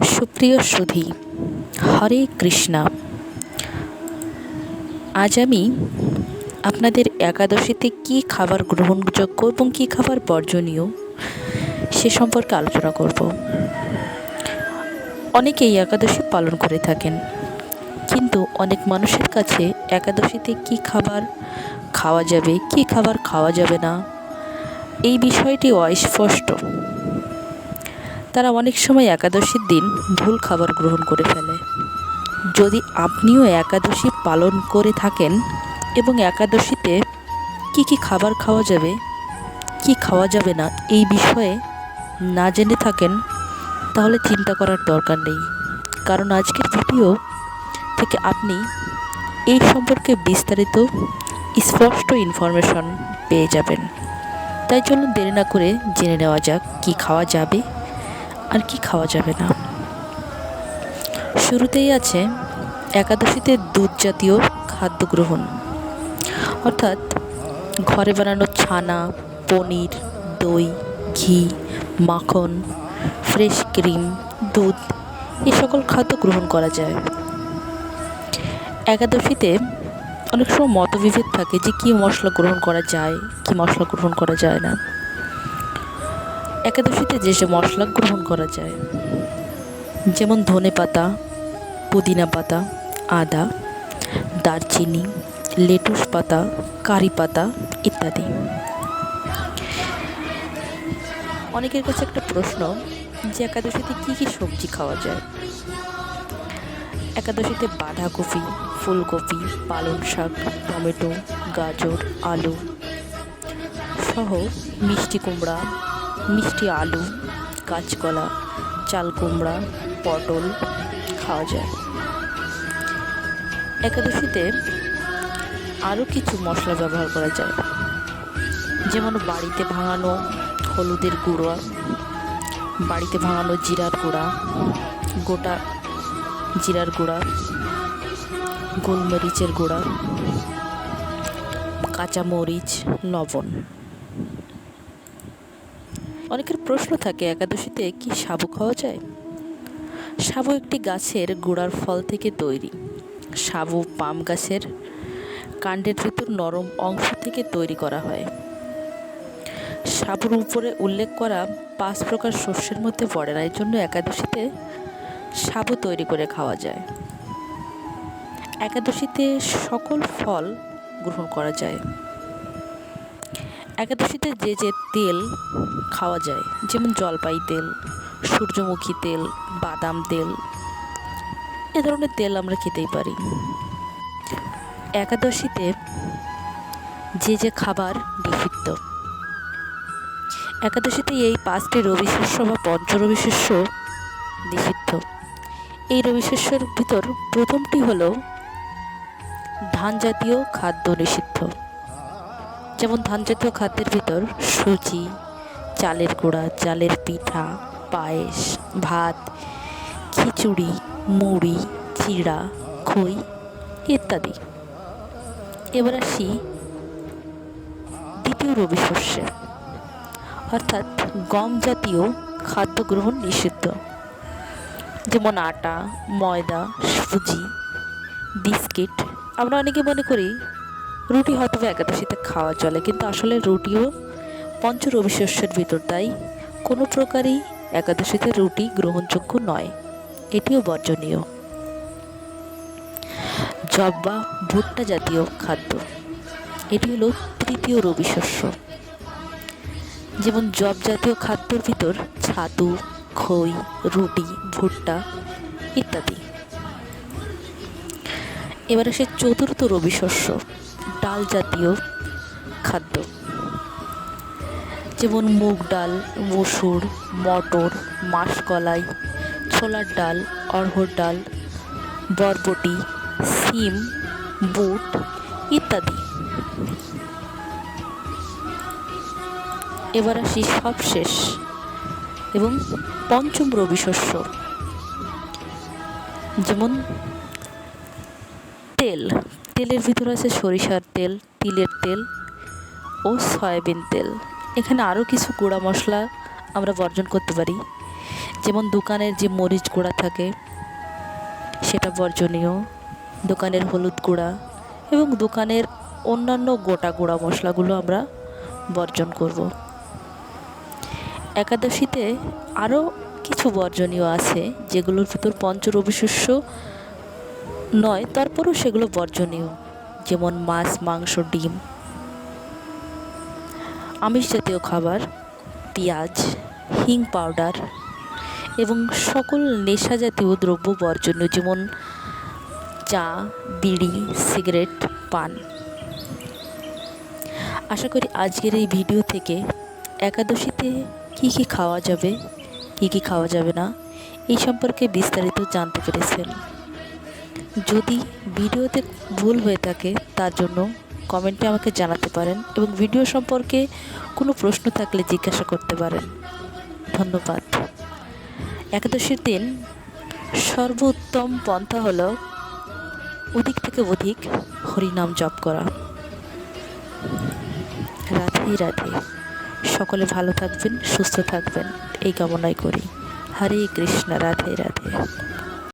সুপ্রিয় সুধী, হরে কৃষ্ণা। আজ আমি আপনাদের একাদশীতে কী খাবার গ্রহণযোগ্য এবং কী খাবার বর্জনীয় সে সম্পর্কে আলোচনা করব। অনেকেই একাদশী পালন করে থাকেন, কিন্তু অনেক মানুষের কাছে একাদশীতে কী খাবার খাওয়া যাবে, কী খাবার খাওয়া যাবে না, এই বিষয়টি অস্পষ্ট। তারা অনেক সময় একাদশীর দিন ভুল খাবার গ্রহণ করে ফেলে। যদি আপনিও একাদশী পালন করে থাকেন এবং একাদশীতে কী কী খাবার খাওয়া যাবে, কী খাওয়া যাবে না এই বিষয়ে না জেনে থাকেন, তাহলে চিন্তা করার দরকার নেই। কারণ আজকের ভিডিও থেকে আপনি এই সম্পর্কে বিস্তারিত, স্পষ্ট ইনফরমেশন পেয়ে যাবেন। তাই জন্য দেরি না করে জেনে নেওয়া যাক কী খাওয়া যাবে আর কি খাওয়া যাবে না। শুরুতেই আছে একাদশীতে দুধ জাতীয় খাদ্য গ্রহণ। অর্থাৎ ঘরে বানানো ছানা, পনির, দই, ঘি, মাখন, ফ্রেশ ক্রিম, দুধ এ সকল খাদ্য গ্রহণ করা যায়। একাদশীতে অনেক সময় মতবিভেদ থাকে যে কী মশলা গ্রহণ করা যায়, কী মশলা গ্রহণ করা যায় না। একাদশীতে যেসব মশলা গ্রহণ করা যায়, যেমন ধনে পাতা, পুদিনা পাতা, আদা, দারচিনি, লেটুস পাতা, কারি পাতা ইত্যাদি। অনেকের কাছে একটা প্রশ্ন যে একাদশীতে কী কী সবজি খাওয়া যায়? একাদশীতে বাঁধাকপি, ফুলকপি, পালং শাক, টমেটো, গাজর, আলু সহ মিষ্টি কুমড়া মিষ্টি আলু, কাঁচকলা, চাল কুমড়া, পটল খাওয়া যায়। একাদশীতে আরও কিছু মশলা ব্যবহার করা যায়। যেমন বাড়িতে ভাঙানো হলুদের গুঁড়া, বাড়িতে ভাঙানো জিরার গুঁড়া, গোটা জিরার গুঁড়া, গোলমরিচের গুঁড়া, কাঁচামরিচ, লবণ। অনেকের প্রশ্ন থাকে, একাদশীতে কি সাবু খাওয়া যায়? সাবু একটি গাছের গোড়ার ফল থেকে তৈরি। সাবু পাম গাছের কাণ্ডের ভিতর নরম অংশ থেকে তৈরি করা হয়। সাবুর উপরে উল্লেখ করা পাঁচ প্রকার শস্যের মধ্যে পড়ে না, এর জন্য একাদশীতে সাবু তৈরি করে খাওয়া যায়। একাদশীতে সকল ফল গ্রহণ করা যায়। একাদশীতে যে যে তেল খাওয়া যায়, যেমন জলপাই তেল, সূর্যমুখী তেল, বাদাম তেল, এ ধরনের তেল আমরা খেতেই পারি। একাদশীতে যে যে খাবার নিষিদ্ধ একাদশীতে এই পাঁচটি রবি শস্য বা পঞ্চরবি শস্য নিষিদ্ধ এই রবি শস্যের ভিতর প্রথমটি হলো ধান জাতীয় খাদ্য নিষিদ্ধ। যেমন ধান জাতীয় খাদ্যের ভিতর সুজি, চালের গুঁড়া, চালের পিঠা, পায়েস, ভাত, খিচুড়ি, মুড়ি, চিড়া, খই ইত্যাদি। এবার আসি দ্বিতীয় রবি শস্যে। অর্থাৎ গম জাতীয় খাদ্য গ্রহণ নিষিদ্ধ। যেমন আটা, ময়দা, সুজি, বিস্কিট আমরা অনেকে মনে করি রুটি হয়তো একাদশীতে খাওয়া চলে, কিন্তু আসলে রুটিও পঞ্চ রবিশস্যের ভিতর, তাই কোনো প্রকারই একাদশীতে রুটি গ্রহণযোগ্য নয়। এটিও বর্জনীয়। জব বা ভুট্টা জাতীয় খাদ্য, এটি হলো তৃতীয় রবি শস্য যেমন জব জাতীয় খাদ্যের ভিতর ছাতু, খই, রুটি, ভুট্টা ইত্যাদি। এবার আসে চতুর্থ রবি শস্য ডাল জাতীয় খাদ্য। যেমন মুগ ডাল, মসুর, মটর, মাসকলাই, ছোলার ডাল, অড়হর ডাল, বরবটি, সিম, বুট ইত্যাদি। এবার আসি সবশেষ এবং পঞ্চম রবি শস্য। যেমন তেল। তেলের ভিতর আছে সরিষার তেল, তিলের তেল ও সয়াবিন তেল। এখানে আরও কিছু গুঁড়া মশলা আমরা বর্জন করতে পারি। যেমন দোকানের যে মরিচ গুঁড়া থাকে, সেটা বর্জনীয়। দোকানের হলুদ গুঁড়া এবং দোকানের অন্যান্য গোটা গুঁড়া মশলাগুলো আমরা বর্জন করব। একাদশীতে আরও কিছু বর্জনীয় আছে, যেগুলোর ভিতর পঞ্চরবি শস্য নয়, তারপরেও সেগুলো বর্জনীয়, যেমন মাছ, মাংস, ডিম। আমিষ জাতীয় খাবার, পেঁয়াজ, হিং পাউডার এবং সকল নেশা জাতীয় দ্রব্য বর্জনীয়, যেমন চা, বিড়ি, সিগারেট, পান। আশা করি আজকের এই ভিডিও থেকে একাদশীতে কী কী খাওয়া যাবে, কী কী খাওয়া যাবে না, এই সম্পর্কে বিস্তারিত জানতে পেরেছেন। যদি ভিডিওতে ভুল হয়ে থাকে, তার জন্য কমেন্টে আমাকে জানাতে পারেন এবং ভিডিও সম্পর্কে কোনো প্রশ্ন থাকলে জিজ্ঞাসা করতে পারেন। ধন্যবাদ। একাদশীর দিন সর্বোত্তম পন্থা হলো অধিক থেকে অধিক হরিনাম জপ করা। রাধে রাধে। সকলে ভালো থাকবেন, সুস্থ থাকবেন, এই কামনাই করি। হরে কৃষ্ণ, রাধে রাধে।